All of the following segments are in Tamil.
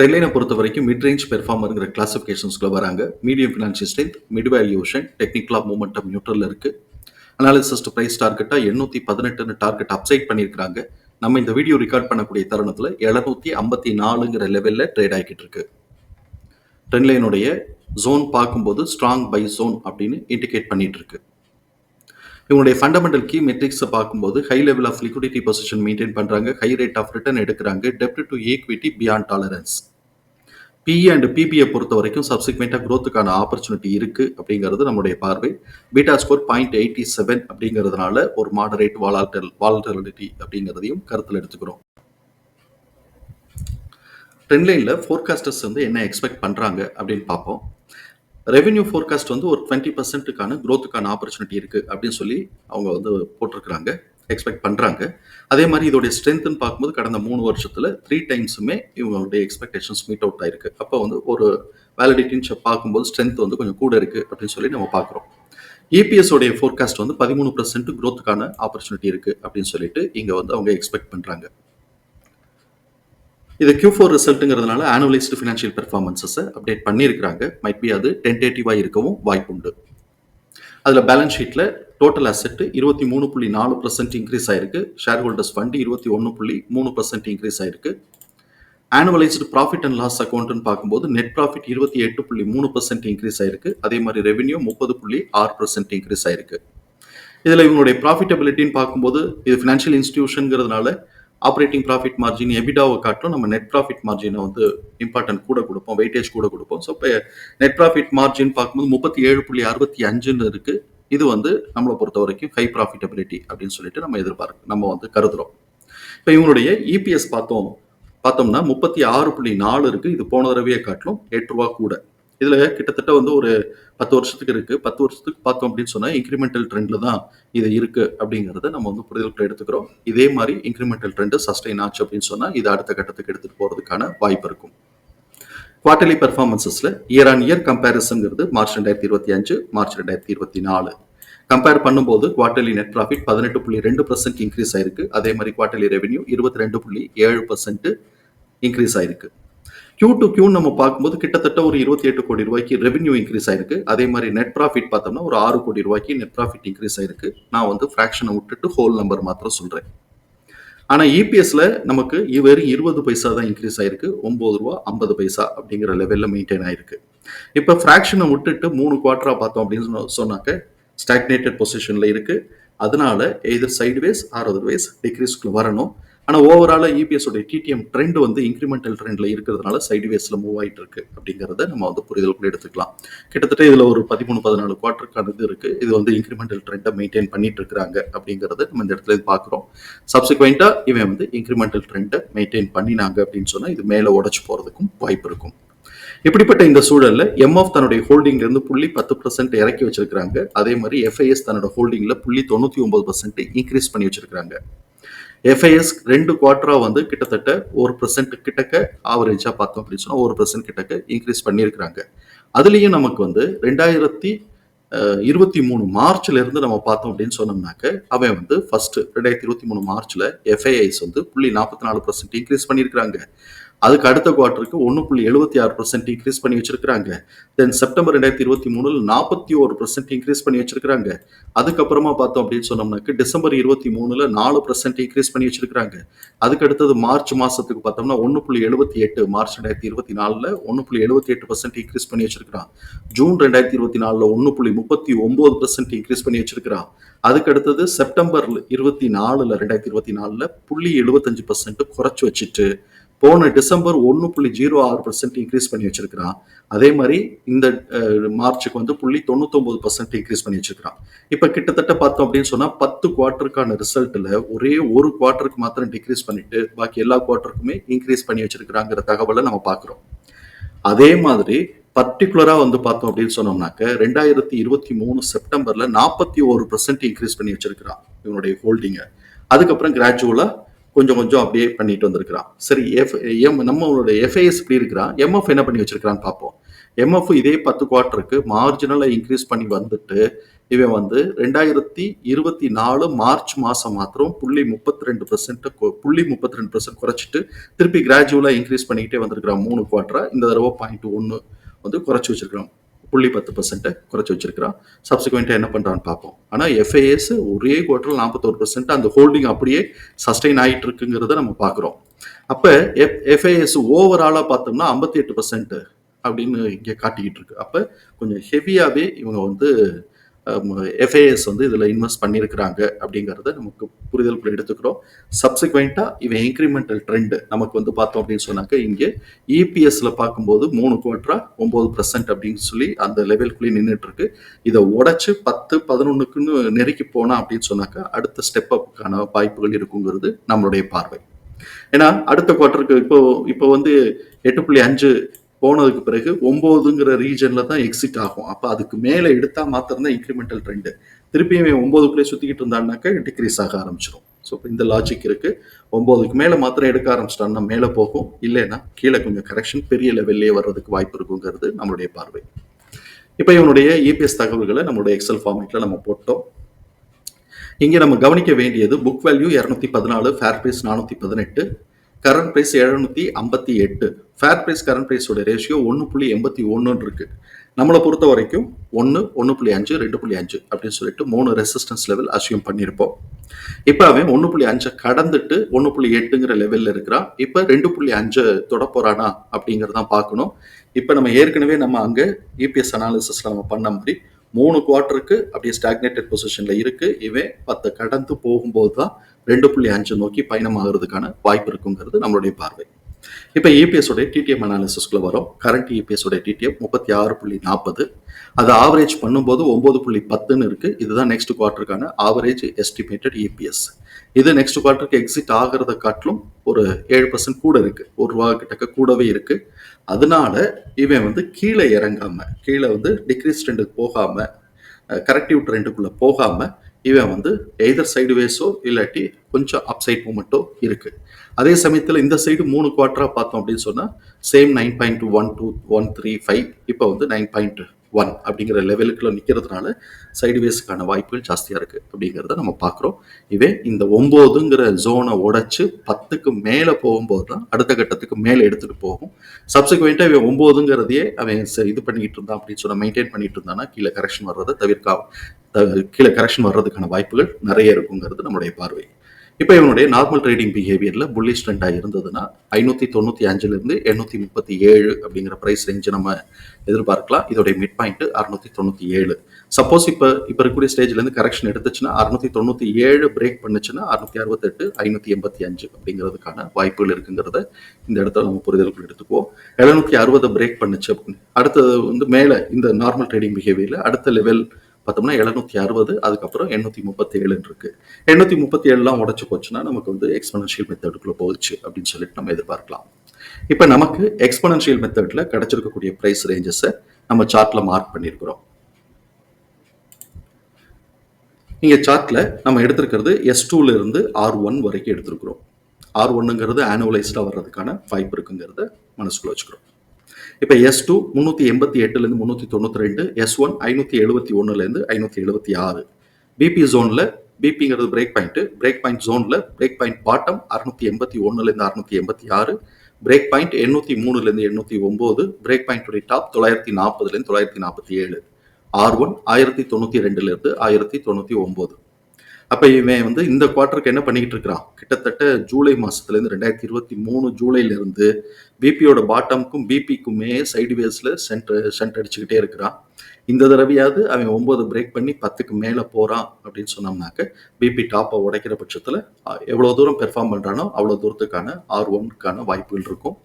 ட்ரெயிலைனை பொறுத்த வரைக்கும் மிட் ரேஞ்ச் பெர்ஃபார்மருங்கிற கிளாசிஃபிகேஷன்ஸ்குள்ள வராங்க medium financial strength mid valuation டெக்னிக்கலாக மூமெண்டம் நியூட்ரலில் இருக்குது அனாலிசிஸ் ப்ரைஸ் டார்கெட்டாக எண்ணூற்றி பதினெட்டுன்னு டார்கெட் அப்சைட் பண்ணியிருக்காங்க நம்ம இந்த வீடியோ ரெக்கார்ட் பண்ணக்கூடிய தருணத்தில் எழுநூற்றி ஐம்பத்தி நாலுங்கிற லெவலில் ட்ரேட் ஆகிட்டு இருக்கு. ட்ரெண்ட்லைனுடைய ஜோன் பார்க்கும்போது ஸ்ட்ராங் பை ஜோன் அப்படின்னு இண்டிகேட் பண்ணிட்டு இருக்கு. இவங்களுடைய ஃபண்டமெண்டல் கீ மெட்ரிக்ஸை பார்க்கும்போது high level of liquidity position maintain பண்ணுறாங்க ஹை ரேட் ஆஃப் ரிட்டர்ன் எடுக்கிறாங்க. டெப்ட் to equity beyond tolerance PE and PBI பொறுத்த வரைக்கும் சப்சிக்வெண்ட்டாக க்ரோத்துக்கான ஆப்பர்ச்சுனிட்டி இருக்குது அப்படிங்கிறது நம்முடைய பார்வை. Beta score point eighty seven அப்படிங்கிறதுனால ஒரு மாடரேட் வாலாட்டல் வாலட்டிலிட்டி அப்படிங்கிறதையும் கருத்தில் எடுத்துக்கிறோம். ட்ரெண்ட்லைனில் ஃபோர்காஸ்டர்ஸ் வந்து என்ன எக்ஸ்பெக்ட் பண்ணுறாங்க அப்படின்னு பார்ப்போம். ரெவென்யூ ஃபோர்காஸ்ட் வந்து ஒரு டுவெண்ட்டி பர்சன்ட்டுக்கான க்ரோத்துக்கான ஆப்பர்ச்சுனிட்டி இருக்குது அப்படின்னு சொல்லி அவங்க வந்து போட்டிருக்கிறாங்க எக்ஸ்பெக்ட் பண்ணுறாங்க அதே மாதிரி இதோடைய ஸ்ட்ரென்த்னு பார்க்கும்போது கடந்த மூணு வருஷத்தில் த்ரீ டைம்ஸுமே இவங்களுடைய எக்ஸ்பெக்டேஷன்ஸ் மீட் அவுட் ஆயிருக்கு. அப்போ வந்து ஒரு வேலிடிட்டின்னு பார்க்கும்போது ஸ்ட்ரென்த் வந்து கொஞ்சம் கூட இருக்குது அப்படின்னு சொல்லி நம்ம பார்க்குறோம். ஏபிஎஸ்ஸோடைய ஃபோர்காஸ்ட் வந்து பதிமூணு பர்சன்ட் க்ரோத்துக்கான ஆப்பர்ச்சுனிட்டி இருக்குது அப்படின்னு சொல்லிட்டு இங்கே வந்து அவங்க எக்ஸ்பெக்ட் பண்ணுறாங்க இது கியூ ஃபோர் ரிசல்ட்டுங்கிறதுனால ஆனுவலைஸ்டு ஃபினான்ஷியல் பெர்ஃபார்மன்ஸஸை அப்டேட் பண்ணியிருக்கிறாங்க. மைட் பி அது டென்டேட்டிவாக இருக்கவும் வாய்ப்புண்டு. அதில் பேலன்ஸ் ஷீட்டில் டோட்டல் அசெட் இருபத்தி மூணு புள்ளி நாலு பர்சன்ட் இன்க்ரீஸ் ஆயிருக்கு. ஷேர் ஹோல்டர்ஸ் ஃபண்ட் இருபத்தி ஒன்று புள்ளி மூணு பர்சன்ட் இன்க்ரீஸ் ஆயிருக்கு. ஆனுவலைஸ்டு ப்ராஃபிட் அண்ட் லாஸ் அக்கௌண்ட்னு பார்க்கும்போது நெட் ப்ராஃபிட் இருபத்தி எட்டு புள்ளி மூணு பர்சன்ட் இன்க்ரீஸ் ஆயிருக்கு. அதே மாதிரி ரெவென்யூ முப்பது புள்ளி ஆறு பர்சன்ட் இன்க்ரீஸ் ஆயிருக்கு. இதில் இவங்களுடைய ப்ராஃபிட்டபிலிட்டின்னு பார்க்கும்போது இது ஃபினான்ஷியல் இன்ஸ்டிடியூஷனுங்கிறதுனால ஆப்ரேட்டிங் ப்ராஃபிட் மார்ஜின் எபிடாவை காட்டும் நம்ம நெட் ப்ராஃபிட் மார்ஜினை வந்து இம்பார்ட்டன்ட் கூட கொடுப்போம் வெயிட்டேஜ் கூட கொடுப்போம். ஸோ இப்போ நெட் ப்ராஃபிட் மார்ஜின் பார்க்கும்போது முப்பத்தி ஏழு புள்ளி அறுபத்தி அஞ்சுன்னு இருக்கு. இது வந்து நம்மளை பொறுத்த வரைக்கும் ஹை ப்ராஃபிட்டபிலிட்டி அப்படின்னு சொல்லிட்டு நம்ம எதிர்பார்க்க நம்ம வந்து கருதுறோம். இப்போ இவங்களுடைய இபிஎஸ் பார்த்தோம் பார்த்தோம்னா முப்பத்தி ஆறு புள்ளி நாலு இருக்கு. இது போன தடவையே காட்டிலும் எட்டு ரூபா கூட. இதில் கிட்டத்தட்ட வந்து ஒரு பத்து வருஷத்துக்கு இருக்குது பத்து வருஷத்துக்கு பார்த்தோம் அப்படின்னு சொன்னால் இன்க்ரிமெண்டல் ட்ரெண்டில் தான் இது இருக்குது அப்படிங்கிறத நம்ம வந்து புரிதலுக்குள்ள எடுத்துக்கிறோம். இதே மாதிரி இன்க்ரிமெண்டல் ட்ரெண்ட் சஸ்டைன் ஆச்சு அப்படின்னு சொன்னால் இது அடுத்த கட்டத்துக்கு எடுத்துகிட்டு போகிறதுக்கான வாய்ப்பு இருக்கும். குவார்டர்லி பெர்ஃபார்மன்சஸ்ல இயர் ஆன் இயர் கம்பேரிசன்ங்கிறது மார்ச் ரெண்டாயிரத்தி இருபத்தி அஞ்சு மார்ச் ரெண்டாயிரத்தி இருபத்தி நாலு. கம்பேர் பண்ணும்போது குவார்டர்லி நெட் ப்ராஃபிட் பதினெட்டு புள்ளி ரெண்டு பர்சன்ட் இன்க்ரீஸ் ஆயிருக்கு. அதே மாதிரி குவார்டர்லி ரெவென்யூ இருபத்தி ரெண்டு புள்ளி ஏழு பர்சன்ட் இன்க்ரீஸ் ஆயிருக்கு. கியூ டு கியூ நம்ம பார்க்கும்போது கிட்டத்தட்ட ஒரு இருபத்தி எட்டு கோடி ரூபாய்க்கு ரெவென்யூ இன்க்ரீஸ் ஆயிருக்கு. அதே மாதிரி நெட் ப்ராஃபிட் பார்த்தோம்னா ஒரு ஆறு கோடி ரூபாய்க்கு நெட் ப்ராஃபிட் இன்க்ரீஸ் ஆயிருக்கு. நான் வந்து ஃப்ராக்ஷனை விட்டுட்டு ஹோல் நம்பர் மாத்திரம் சொல்கிறேன் ஆனால் இபிஎஸ்ல நமக்கு வெறும் இருபது பைசா தான் இன்க்ரீஸ் ஆயிருக்கு. ஒம்பது ரூபா ஐம்பது பைசா அப்படிங்கிற லெவலில் மெயின்டைன் ஆயிருக்கு. இப்போ ஃப்ராக்ஷனை விட்டுட்டு மூணு குவார்டரா பார்த்தோம் அப்படின்னு சொன்னாக்க ஸ்டாக்னேட்டட் பொசிஷனில் இருக்கு. அதனால எதிர் சைட்வேஸ் ஆர் அதர்வைஸ் டிக்ரீஸ்க்கு வரணும். ஆனால் ஓவராலாக இபிஎஸோடைய டிடிஎம் ட்ரெண்ட் வந்து இன்க்ரிமெண்டல் ட்ரெண்ட்ல இருக்கிறதுனால சைட்வேஸ்ல மூவ் ஆகிட்டு இருக்கு அப்படிங்கிறத நம்ம வந்து புரிதலுக்குள்ள எடுத்துக்கலாம். கிட்டத்தட்ட இதில் ஒரு பதிமூணு பதினாலு குவார்டருக்கான இது இருக்குது இது வந்து இன்க்ரிமெண்டல் ட்ரெண்டை மெயின்டைன் பண்ணிட்டு இருக்காங்க அப்படிங்கிறத நம்ம இந்த இடத்துல பார்க்குறோம். சப்சிக்வெண்ட்டாக இவன் வந்து இன்க்ரிமெண்டல் ட்ரெண்டை மெயின்டைன் பண்ணினாங்க அப்படின்னு சொன்னால் இது மேலே உடச்சி போறதுக்கும் வாய்ப்பு இருக்கும். இப்படிப்பட்ட இந்த சூழல்ல எம்எஃப் தன்னுடைய ஹோல்டிங்ல இருந்து புள்ளி பத்து பர்சன்ட் இறக்கி வச்சிருக்காங்க அதே மாதிரி எஃப்ஐஎஸ் தன்னோட ஹோல்டிங்ல புள்ளி தொண்ணூத்தி ஒன்பது பர்சன்ட் இன்க்ரீஸ் பண்ணி வச்சிருக்காங்க எஃப்ஐஎஸ் ரெண்டு குவார்ட்டராக வந்து கிட்டத்தட்ட ஒரு பர்சன்ட் கிட்டக்க ஆவரேஜாக பார்த்தோம் அப்படின்னு சொன்னால் ஒரு பர்சன்ட் கிட்டக்க இன்க்ரீஸ் பண்ணியிருக்கிறாங்க. அதுலேயும் நமக்கு வந்து ரெண்டாயிரத்தி இருபத்தி மூணு மார்ச்ல இருந்து நம்ம பார்த்தோம் அப்படின்னு சொன்னோம்னாக்க அவன் வந்து ஃபர்ஸ்ட் ரெண்டாயிரத்தி இருபத்தி மூணு மார்ச்ல எஃப்ஐஐஸ் வந்து புள்ளி நாற்பத்தி நாலு பர்சன்ட் இன்க்ரீஸ் பண்ணியிருக்கிறாங்க. அதுக்கு அடுத்த குவார்ட்டருக்கு ஒன்று புள்ளி எழுபத்தி ஆறு பர்சன்ட் இன்க்ரீஸ் பண்ணி வச்சிருக்கிறாங்க. தென் செப்டம்பர் ரெண்டாயிரத்தி இருபத்தி மூணுல நாற்பத்தி ஒரு பர்சன்ட் இன்க்ரீஸ் பண்ணி வச்சிருக்கிறாங்க. அதுக்கப்புறமா பார்த்தோம் அப்படின்னு சொன்னோம்னாக்கு டிசம்பர் இருபத்தி மூணுல நாலு பர்சன்ட் இன்க்ரீஸ் பண்ணி வச்சிருக்கிறாங்க. அதுக்கு அடுத்தது மார்ச் மாசத்துக்கு பார்த்தோம்னா ஒன்று புள்ளி எழுபத்தி எட்டு மார்ச் ரெண்டாயிரத்தி இருபத்தி நாலுல ஒன்று புள்ளி எழுபத்தி எட்டு பர்சன்ட் இன்க்ரீஸ் பண்ணி வச்சிருக்கிறான். ஜூன் ரெண்டாயிரத்தி இருபத்தி நாலில் ஒன்று புள்ளி முப்பத்தி ஒன்பது பர்சன்ட் இன்க்ரீஸ் பண்ணி வச்சிருக்கிறான். அதுக்கு அடுத்தது செப்டம்பர் இருபத்தி நாலுல ரெண்டாயிரத்தி இருபத்தி நாலில் புள்ளி எழுபத்தஞ்சு பர்சன்ட் குறைச்சி வச்சுட்டு போன டிசம்பர் ஒன்று புள்ளி ஜீரோ ஆறு பர்சன்ட் இன்க்ரீஸ் பண்ணி வச்சிருக்கிறான். அதே மாதிரி இந்த மார்ச்சுக்கு வந்து புள்ளி தொண்ணூத்தொம்பது பர்சன்ட் இன்க்ரீஸ் பண்ணி வச்சிருக்கிறான். இப்போ கிட்டத்தட்ட பார்த்தோம் அப்படின்னு சொன்னால் பத்து குவார்ட்டருக்கான ரிசல்ட்டில் ஒரே ஒரு குவார்ட்டருக்கு மாத்திரம் டிக்ரீஸ் பண்ணிட்டு பாக்கி எல்லா குவார்ட்டருக்குமே இன்க்ரீஸ் பண்ணி வச்சிருக்கிறாங்கிற தகவலை நம்ம பார்க்குறோம் அதே மாதிரி பர்டிகுலரா வந்து பார்த்தோம் அப்படின்னு சொன்னோம்னாக்க ரெண்டாயிரத்தி இருபத்தி மூணு செப்டம்பர்ல நாற்பத்தி ஒரு பர்சன்ட் இன்க்ரீஸ் பண்ணி வச்சிருக்கிறான் இவனுடைய ஹோல்டிங்கை அதுக்கப்புறம் கிராஜுவலா கொஞ்சம் கொஞ்சம் அப்படியே பண்ணிட்டு வந்திருக்கிறான். சரி எஃப் எம் நம்மளோட எஃப்ஐஎஸ் இப்படி இருக்கிறான். எம்எஃப் என்ன பண்ணி வச்சிருக்கிறான்னு பார்ப்போம். எம்எஃப் இதே பத்து குவார்ட்டருக்கு மார்ஜினலாக இன்க்ரீஸ் பண்ணி வந்துட்டு இவன் வந்து ரெண்டாயிரத்தி இருபத்தி நாலு மார்ச் மாதம் மாத்திரம் புள்ளி முப்பத்தி ரெண்டு பர்சன்ட்டை புள்ளி முப்பத்தி ரெண்டு பர்சன்ட் குறைச்சிட்டு திருப்பி கிராஜுவலாக இன்க்ரீஸ் பண்ணிக்கிட்டே வந்திருக்கிறான். மூணு குவார்ட்டரா இந்த தடவை பாயிண்ட் ஒன்று வந்து குறைச்சி வச்சிருக்கிறான். புள்ளி பத்து பர்சன்ட்டை குறைச்சி வச்சிருக்கிறான். சப்சிக்வெண்ட்டாக என்ன பண்ணுறான்னு பார்ப்போம். ஆனால் எஃப்ஐஎஸ் ஒரே குவார்ட்டரில் நாற்பத்தோரு பர்சன்ட் அந்த ஹோல்டிங் அப்படியே சஸ்டெயின் ஆகிட்டு இருக்குங்கிறத நம்ம பார்க்குறோம். அப்போ எஃப் எஃப்ஐஎஸ் ஓவராலாக பார்த்தோம்னா ஐம்பத்தி எட்டு பர்சன்ட் அப்படின்னு இங்கே காட்டிக்கிட்டு இருக்கு. அப்போ கொஞ்சம் ஹெவியாகவே இவங்க வந்து எஃப்ஏஎஸ் வந்து இதில் இன்வெஸ்ட் பண்ணியிருக்கிறாங்க அப்படிங்கிறத நமக்கு புரிதலுக்குள்ள எடுத்துக்கிறோம். சப்சிக்வெண்ட்டாக இவன் இன்க்ரிமெண்டல் ட்ரெண்டு நமக்கு வந்து பார்த்தோம் அப்படின்னு சொன்னாக்க இங்கே இபிஎஸ்ல பார்க்கும்போது மூணு குவார்ட்டரா ஒம்பது பர்சன்ட் அப்படின்னு சொல்லி அந்த லெவலுக்குள்ளேயே நின்றுட்டுருக்கு இதை உடச்சி பத்து பதினொன்றுக்குன்னு நெருக்கி போனா அப்படின்னு சொன்னாக்கா அடுத்த ஸ்டெப் அப்புக்கான வாய்ப்புகள் இருக்குங்கிறது நம்மளுடைய பார்வை. ஏன்னா அடுத்த குவார்ட்டருக்கு இப்போ இப்போ வந்து எட்டு புள்ளி அஞ்சு போனதுக்கு பிறகு ஒம்போதுங்கிற ரீஜனில் தான் எக்ஸிட் ஆகும். அப்போ அதுக்கு மேலே எடுத்தால் மாத்திரம் தான் இன்க்ரிமெண்டல் ட்ரெண்டு திருப்பியும் ஒம்போதுக்குள்ளே சுற்றிக்கிட்டு இருந்தான்னாக்கா டிக்ரீஸ் ஆக ஆரம்பிச்சிடும் ஸோ இப்போ இந்த லாஜிக் இருக்குது ஒம்போதுக்கு மேலே மாத்திரம் எடுக்க ஆரம்பிச்சிட்டான்னா மேலே போகும். இல்லைன்னா கீழே கொஞ்சம் கரெக்ஷன் பெரிய லெவல்லே வர்றதுக்கு வாய்ப்பு இருக்குங்கிறது நம்மளுடைய பார்வை. இப்போ இவனுடைய இபிஎஸ் தகவல்களை நம்மளுடைய எக்ஸல் ஃபார்மேட்டில் நம்ம போட்டோம். இங்கே நம்ம கவனிக்க வேண்டியது புக் வேல்யூ இரநூத்தி பதினாலு ஃபேர் ப்ரைஸ் நானூற்றி பதினெட்டு. கரண்ட் ப்ரைஸ் எழுநூற்றி ஐம்பத்தி எட்டு. ஃபேர் ப்ரைஸ் கரண்ட் ப்ரைஸோட ரேஷியோ ஒன்று புள்ளி எண்பத்தி ஒன்றுன்னு இருக்கு. நம்மளை பொறுத்த வரைக்கும் ஒன்று ஒன்று புள்ளி அஞ்சு ரெண்டு புள்ளி அஞ்சு அப்படின்னு சொல்லிட்டு மூணு ரெசிஸ்டன்ஸ் லெவல் அசியூம் பண்ணியிருப்போம். இப்போ அவன் ஒன்று புள்ளி அஞ்சை கடந்துட்டு ஒன்று புள்ளி எட்டுங்கிற லெவலில் இருக்கிறான். இப்போ ரெண்டு புள்ளி அஞ்சை தொட அப்படிங்கிறதான் பார்க்கணும். இப்போ நம்ம ஏற்கனவே நம்ம அங்கே இபிஎஸ் அனாலிசிஸில் நம்ம பண்ண மாதிரி மூணு குவார்ட்டருக்கு அப்படியே ஸ்டாக்னேட்டட் பொசிஷன்ல இருக்கு. இவன் பத்தை கடந்து போகும்போது தான் ரெண்டு புள்ளி அஞ்சு நோக்கி பயணமாகிறதுக்கான வாய்ப்பு இருக்குங்கிறது நம்மளுடைய பார்வை. இப்போ இபிஎஸ் உடைய டிடிஎம் அனாலிசிஸ்க்குள்ள வரும். கரண்ட் இபிஎஸ் உடைய டிடிஎம் முப்பத்தி ஆறு புள்ளி நாற்பது. அது ஆவரேஜ் பண்ணும்போது ஒன்பது புள்ளி பத்துன்னு இருக்கு. இதுதான் நெக்ஸ்ட் குவார்ட்டருக்கான ஆவரேஜ் எஸ்டிமேட்டட் இபிஎஸ் இது நெக்ஸ்ட் குவார்ட்டருக்கு எக்ஸிட் ஆகிறத காட்டிலும் ஒரு ஏழு பர்சன்ட் கூட இருக்கு. ஒரு ரூபா கிட்டக்க கூடவே இருக்கு. அதனால இவன் வந்து கீழே இறங்காம கீழே வந்து டிக்ரீஸ் ட்ரெண்டுக்கு போகாம கரெக்டிவ் ட்ரெண்டுக்குள்ள போகாம இவன் வந்து எய்தர் சைடு வேஸோ இல்லாட்டி கொஞ்சம் அப்சைட் மூமெண்ட்டோ இருக்கு. அதே சமயத்தில் இந்த சைடு மூணு குவார்ட்டராக பார்த்தோம் அப்படின்னு சொன்னால் same nine point one two one three five இப்போ வந்து நைன் பாயிண்ட் ஒன் அப்படிங்கிற லெவலுக்குள்ள நிற்கிறதுனால சைடுவேஸுக்கான வாய்ப்புகள் ஜாஸ்தியாக இருக்குது அப்படிங்கிறத நம்ம பார்க்குறோம். இவன் இந்த ஒம்போதுங்கிற ஜோனை உடைச்சு பத்துக்கு மேலே போகும்போது தான் அடுத்த கட்டத்துக்கு மேலே எடுத்துகிட்டு போகும். சப்சிக்வெண்ட்டாக இவன் ஒம்போதுங்கிறதையே அவன் ச- இது பண்ணிக்கிட்டு இருந்தான் அப்படின்னு சொன்னால் மெயின்டைன் பண்ணிட்டு இருந்தானா கீழே கரெக்ஷன் வர்றதை தவிர்க்கா த- கீழே கரெக்ஷன் வர்றதுக்கான வாய்ப்புகள் நிறைய இருக்குங்கிறது நம்மளுடைய பார்வை. இப்போ இவனுடைய நார்மல் ட்ரேடிங் பிஹேவியரில் புல்லிஷ் ட்ரெண்டாக இருந்ததுன்னா ஐநூற்றி தொண்ணூற்றி அஞ்சுலேருந்து எண்ணூற்றி முப்பத்தி ஏழு அப்படிங்கிற ப்ரைஸ் ரேஞ்சு நம்ம எதிர்பார்க்கலாம். இதோடைய மிட் பாயிண்ட் அறுநூற்றி தொண்ணூற்றி ஏழு. சப்போஸ் இப்போ இப்போ இருக்கக்கூடிய ஸ்டேஜ்லேருந்து கரெக்ஷன் எடுத்துச்சுன்னா அறுநூத்தி தொண்ணூற்றி ஏழு பிரேக் பண்ணுச்சுன்னா அறுநூத்தி அறுபத்தெட்டு ஐநூற்றி எண்பத்தி அஞ்சு அப்படிங்கிறதுக்கான வாய்ப்புகள் இருக்குங்கிறத இந்த இடத்துல நம்ம புரிதலுக்குள் எடுத்துக்குவோம். எழுநூத்தி அறுபது பிரேக் பண்ணுச்சு அப்படின்னு. அடுத்தது வந்து மேலே இந்த நார்மல் ட்ரேடிங் பிஹேவியரில் அடுத்த லெவல் பார்த்தோம்னா எழுநூத்தி அறுபது அதுக்கப்புறம் எண்ணூத்தி முப்பத்தி ஏழுன்னு இருக்கு. எண்ணூத்தி முப்பத்தி ஏழுலாம் உடச்சு போச்சுன்னா நமக்கு வந்து எக்ஸ்பனன்ஷியல் மெத்தடுக்குள்ளே போச்சு அப்படின்னு சொல்லிட்டு நம்ம எதிர்பார்க்கலாம். இப்போ நமக்கு எக்ஸ்பனன்ஷியல் மெத்தட்ல கிடைச்சிருக்கக்கூடிய ப்ரைஸ் ரேஞ்சஸை நம்ம சார்ட்ல மார்க் பண்ணியிருக்கிறோம் இங்க சார்ட்ல நம்ம எடுத்திருக்கிறது எஸ் டூல இருந்து ஆர் ஒன் வரைக்கும் எடுத்திருக்கிறோம். ஆர் ஒன்னுங்கிறது ஆனுவலைஸ்டா வர்றதுக்கான வாய்ப்பு இருக்குங்கிறத மனசுக்குள்ள வச்சுக்கிறோம். இப்போ எஸ் டூ முந்நூற்றி எண்பத்தி எட்டுலேருந்து முந்நூற்றி தொண்ணூற்றி ரெண்டு எஸ் ஒன் ஐநூற்றி எழுபத்தி ஒன்றுலேருந்து ஐநூற்றி எழுபத்தி ஆறு. பிபி ஜோனில் பிபிங்கிறது பிரேக் பாயிண்ட்டு பிரேக் பாயிண்ட் ஜோனில் பிரேக் பாயிண்ட் பாட்டம் அறுநூத்தி எண்பத்தி ஒன்றுலேருந்து அறுநூற்றி எண்பத்தி ஆறு பிரேக் பாயிண்ட் எண்ணூற்றி மூணுலேருந்து எண்ணூற்றி ஒம்பது பிரேக் பாயிண்ட்டுடைய டாப் தொள்ளாயிரத்தி நாற்பதுலேருந்து தொள்ளாயிரத்தி நாற்பத்தி ஏழு. ஆர் ஒன் ஆயிரத்தி தொண்ணூற்றி ரெண்டுலேருந்து ஆயிரத்தி தொண்ணூற்றி ஒம்பது. அப்போ இவன் வந்து இந்த குவார்ட்டருக்கு என்ன பண்ணிக்கிட்டு இருக்கிறான்? கிட்டத்தட்ட ஜூலை மாசத்துலேருந்து ரெண்டாயிரத்தி இருபத்தி மூணு ஜூலைலேருந்து பிபியோட பாட்டமுக்கும் பிபிக்குமே சைடு வேஸில் சென்டர் சென்ட் அடிச்சுக்கிட்டே இருக்கிறான். இந்த தடவையாவது அவன் ஒம்பது பிரேக் பண்ணி பத்துக்கு மேலே போகிறான் அப்படின்னு சொன்னோம்னாக்க பிபி டாப்பை உடைக்கிற பட்சத்தில் எவ்வளோ தூரம் பெர்ஃபார்ம் பண்ணுறானோ அவ்வளோ தூரத்துக்கான ஆர் ஒன்னுக்கான வாய்ப்புகள் இருக்கும்.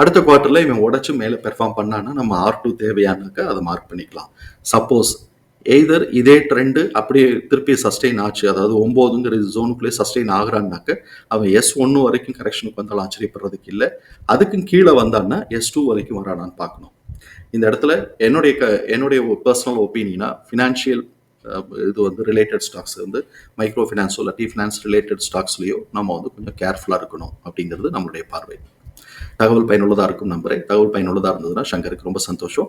அடுத்த குவார்ட்டரில் இவன் உடச்சி மேலே பெர்ஃபார்ம் பண்ணான்னா நம்ம ஆர் டூ தேவையானாக்க அதை மார்க் பண்ணிக்கலாம். சப்போஸ் எய்தர் இதே ட்ரெண்டு அப்படியே திருப்பி சஸ்டெயின் ஆச்சு. அதாவது ஒம்போதுங்கிற ஜோனுக்குள்ளே சஸ்டெயின் ஆகிறான்னாக்க அவன் எஸ் ஒன்று வரைக்கும் கரெக்ஷனுக்கு வந்தாலும் ஆச்சரியப்படுறதுக்கு இல்லை. அதுக்கும் கீழே வந்தான்னா எஸ் டூ வரைக்கும் வரானான்னு பார்க்கணும். இந்த இடத்துல என்னுடைய க என்னுடைய பர்சனல் ஒப்பீனியனா ஃபினான்ஷியல் இது வந்து ரிலேட்டட் ஸ்டாக்ஸ் வந்து மைக்ரோ ஃபினான்ஸோ இல்லாட்டி ஃபினான்ஸ் ரிலேட்டட் ஸ்டாக்ஸ்லேயோ நம்ம வந்து கொஞ்சம் கேர்ஃபுல்லாக இருக்கணும் அப்படிங்கிறது நம்மளுடைய பார்வை. தகவல் பயனுள்ளதாக இருக்கும் நம்புறேன். தகவல் பயனுள்ளதாக இருந்ததுன்னா சங்கருக்கு ரொம்ப சந்தோஷம்.